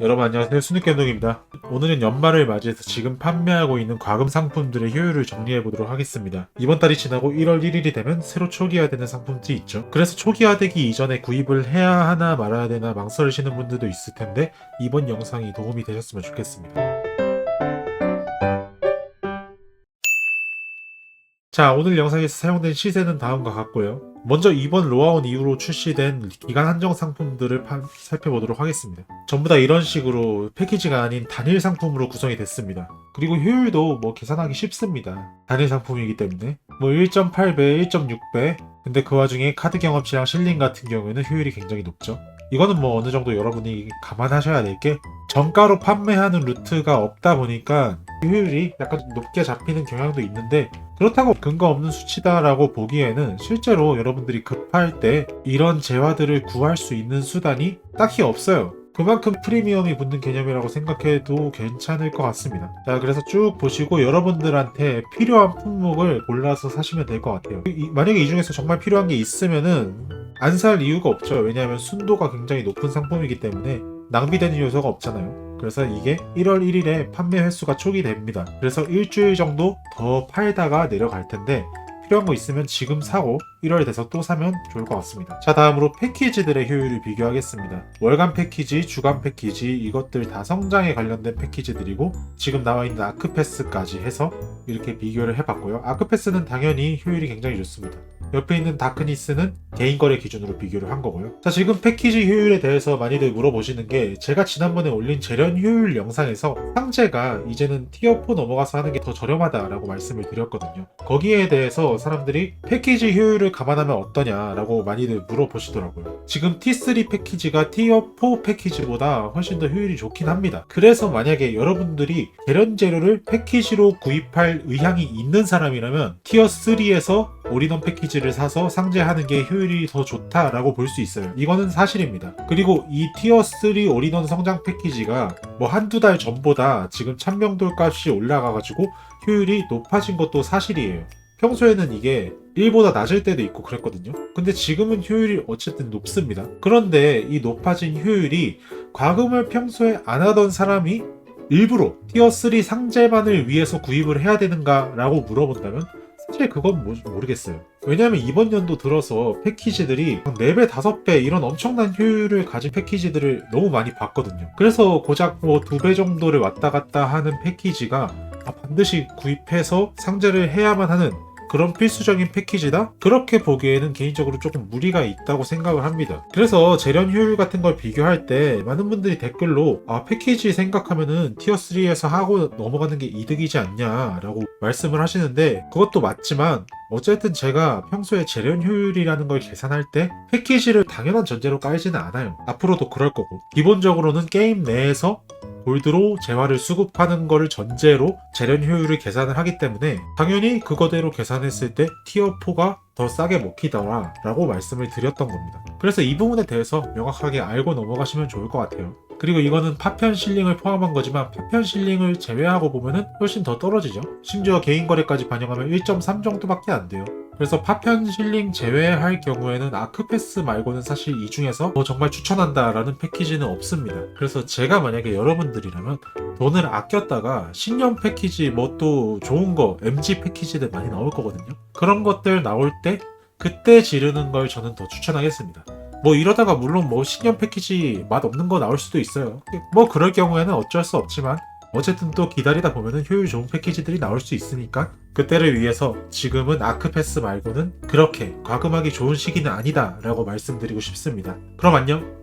여러분 안녕하세요. 순익견동입니다. 오늘은 연말을 맞이해서 지금 판매하고 있는 과금 상품들의 효율을 정리해 보도록 하겠습니다. 이번 달이 지나고 1월 1일이 되면 새로 초기화되는 상품들이 있죠. 그래서 초기화되기 이전에 구입을 해야 하나 말아야 되나 망설이시는 분들도 있을 텐데 이번 영상이 도움이 되셨으면 좋겠습니다. 자 오늘 영상에서 사용된 시세는 다음과 같고요 먼저 이번 로아온 이후로 출시된 기간 한정 상품들을 파- 살펴보도록 하겠습니다. 전부 다 이런 식으로 패키지가 아닌 단일 상품으로 구성이 됐습니다. 그리고 효율도 뭐 계산하기 쉽습니다. 단일 상품이기 때문에 뭐 1.8배, 1.6배 근데 그 와중에 카드 경험치랑 실링 같은 경우에는 효율이 굉장히 높죠. 이거는 뭐 어느 정도 여러분이 감안하셔야 될 게 정가로 판매하는 루트가 없다 보니까 효율이 약간 높게 잡히는 경향도 있는데 그렇다고 근거 없는 수치다라고 보기에는 실제로 여러분들이 급할 때 이런 재화들을 구할 수 있는 수단이 딱히 없어요. 그만큼 프리미엄이 붙는 개념이라고 생각해도 괜찮을 것 같습니다. 자, 그래서 쭉 보시고 여러분들한테 필요한 품목을 골라서 사시면 될 것 같아요. 이- 만약에 이 중에서 정말 필요한 게 있으면은 안 살 이유가 없죠. 왜냐하면 순도가 굉장히 높은 상품이기 때문에 낭비되는 요소가 없잖아요. 그래서 이게 1월 1일에 판매 횟수가 초기됩니다. 그래서 일주일 정도 더 팔다가 내려갈 텐데 필요한 거 있으면 지금 사고 1월 돼서 또 사면 좋을 것 같습니다. 자 다음으로 패키지들의 효율을 비교하겠습니다. 월간 패키지, 주간 패키지 이것들 다 성장에 관련된 패키지들이고 지금 나와 있는 아크패스까지 해서 이렇게 비교를 해봤고요. 아크패스는 당연히 효율이 굉장히 좋습니다. 옆에 있는 다크니스는 개인 거래 기준으로 비교를 한 거고요. 자, 지금 패키지 효율에 대해서 많이들 물어보시는 게 제가 지난번에 올린 재련 효율 영상에서 상제가 이제는 티어 4 넘어가서 하는 게 더 저렴하다라고 말씀을 드렸거든요. 거기에 대해서 사람들이 패키지 효율을 감안하면 어떠냐라고 많이들 물어보시더라고요. 지금 T3 패키지가 티어 4 패키지보다 훨씬 더 효율이 좋긴 합니다. 그래서 만약에 여러분들이 재련 재료를 패키지로 구입할 의향이 있는 사람이라면 티어 3에서 올인원 패키지를 사서 상제하는 게 효율이 더 좋다라고 볼 수 있어요. 이거는 사실입니다. 그리고 이 티어 3 올인원 성장 패키지가 뭐 한두 달 전보다 지금 천명돌 값이 올라가가지고 효율이 높아진 것도 사실이에요. 평소에는 이게 1보다 낮을 때도 있고 그랬거든요. 근데 지금은 효율이 어쨌든 높습니다. 그런데 이 높아진 효율이 과금을 평소에 안 하던 사람이 일부러 티어 3 상제만을 위해서 구입을 해야 되는가 라고 물어본다면 사실 그건 모, 모르겠어요. 왜냐하면 이번 연도 들어서 패키지들이 4배, 5배 이런 엄청난 효율을 가진 패키지들을 너무 많이 봤거든요. 그래서 고작 뭐 2배 정도를 왔다 갔다 하는 패키지가 아, 반드시 구입해서 상제를 해야만 하는 그런 필수적인 패키지다? 그렇게 보기에는 개인적으로 조금 무리가 있다고 생각을 합니다. 그래서 재련 효율 같은 걸 비교할 때 많은 분들이 댓글로 아 패키지 생각하면은 티어 3에서 하고 넘어가는 게 이득이지 않냐라고 말씀을 하시는데 그것도 맞지만 어쨌든 제가 평소에 재련 효율이라는 걸 계산할 때 패키지를 당연한 전제로 깔지는 않아요. 앞으로도 그럴 거고 기본적으로는 게임 내에서 골드로 재화를 수급하는 거를 전제로 재련 효율을 계산을 하기 때문에 당연히 그거대로 계산했을 때 티어 4가 더 싸게 먹히더라 라고 말씀을 드렸던 겁니다. 그래서 이 부분에 대해서 명확하게 알고 넘어가시면 좋을 것 같아요. 그리고 이거는 파편 실링을 포함한 거지만 파편 실링을 제외하고 보면은 훨씬 더 떨어지죠. 심지어 개인 거래까지 반영하면 1.3 정도밖에 안 돼요. 그래서 파편 실링 제외할 경우에는 아크패스 말고는 사실 이 중에서 뭐 정말 추천한다라는 패키지는 없습니다. 그래서 제가 만약에 여러분들이라면 돈을 아꼈다가 신년 패키지 뭐 또 좋은 거 MG 패키지들 많이 나올 거거든요. 그런 것들 나올 때 그때 지르는 걸 저는 더 추천하겠습니다. 뭐 이러다가 물론 뭐 신년 패키지 맛 없는 거 나올 수도 있어요. 뭐 그럴 경우에는 어쩔 수 없지만 어쨌든 또 기다리다 보면은 효율 좋은 패키지들이 나올 수 있으니까 그때를 위해서 지금은 아크패스 말고는 그렇게 과금하기 좋은 시기는 아니다 라고 말씀드리고 싶습니다. 그럼 안녕.